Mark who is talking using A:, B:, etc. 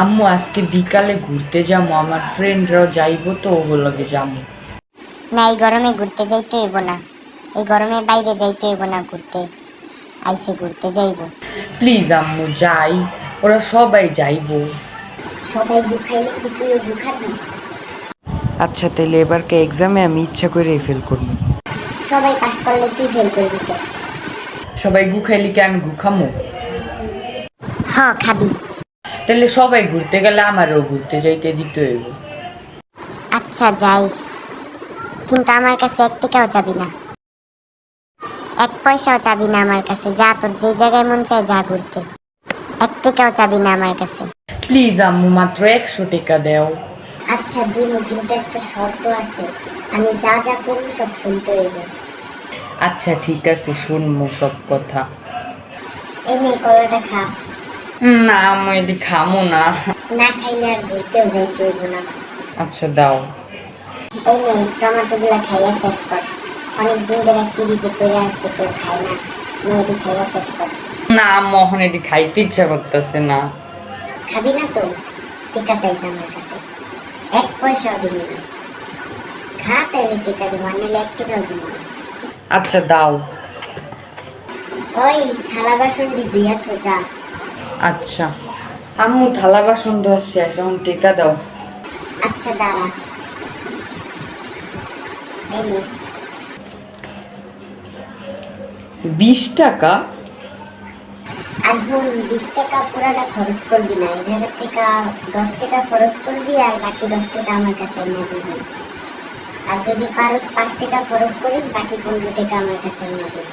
A: আম্মু আজকে বিকালে ঘুরতে যাব। আমার ফ্রেন্ডরাও যাইবো তো ওগুলোকে যাব।
B: না এই গরমে ঘুরতে যাইতে হইব না। এই গরমে বাইরে যাইতে হইব না ঘুরতে। আইসে ঘুরতে যাইব।
A: প্লিজ আম্মু যাই। ওরা সবাই যাইবো।
B: সবাই গুখাইলে কি তুইও গুখাবি
A: আচ্ছা তাহলে এবারকে এক্সামে আমি ইচ্ছা করে ফেল করব
B: সবাই পাস করলে তুই ফেল করবি তো
A: সবাই গুখাইলে কি আমি গুখামো
B: হ খাবি।
A: তাহলে সবাই ঘুরতে গেলে আমারও ঘুরতে যাইতে দিতে হইব।
B: আচ্ছা যাই। কিন্তু আমার কাছে এক টাকাও চাবি না। এক পয়সাও চাবি না আমার কাছে। যা তোর যে জায়গায় মন চায় যা ঘুরতে। এক টাকাও চাবি না আমার কাছে।
A: প্লিজ আম্মু মাত্র একশো টাকা দেও।
B: আচ্ছা দিমু কিন্তু একটা শর্ত আছে। আমি যা যা করব সব শুনতে হইব।
A: আচ্ছা ঠিক আছে শুনব সব কথা।
B: এই নে কলাটা খা।
A: না আমি এটি খামো না।
B: না খাইলে আর ঘুরতেও যাইতে হইব না।
A: আচ্ছা দাও।
B: এই নে টমেটো গুলা খাইয়া শেষ কর। অনেক দিন ধরে ফ্রিজে পড়ে আছে কেউ খায় না। নে এটি খাইয়া শেষ কর।
A: না মোহন এটি খাইতে ইচ্ছা করতেছে না।
B: খাবি না তো? টিকা চাইছে আমার কাছে। এক পয়সাও দিব না। খা তাইলে টিকা দিব নাহলে এক টাকাও দিব না।
A: আচ্ছা দাও।
B: ওই থালা বাসন ধুইয়া তো যা।
A: আচ্ছা। আম্মু থালা বাসন ধোয়া শেষ এখন টিকা দাও।
B: আচ্ছা দাঁড়া।
A: বিশ টাকা?
B: আর বিশ টাকা পুরাটা খরচ করবি না। এই জায়গা থেকে দশ টাকা খরচ করবি আর বাকি দশ টাকা আমার কাছে এনে দিবি। আর যদি পারস পাঁচ টাকা খরচ করিস বাকি পনেরো টাকা আমার কাছে এনে দিস।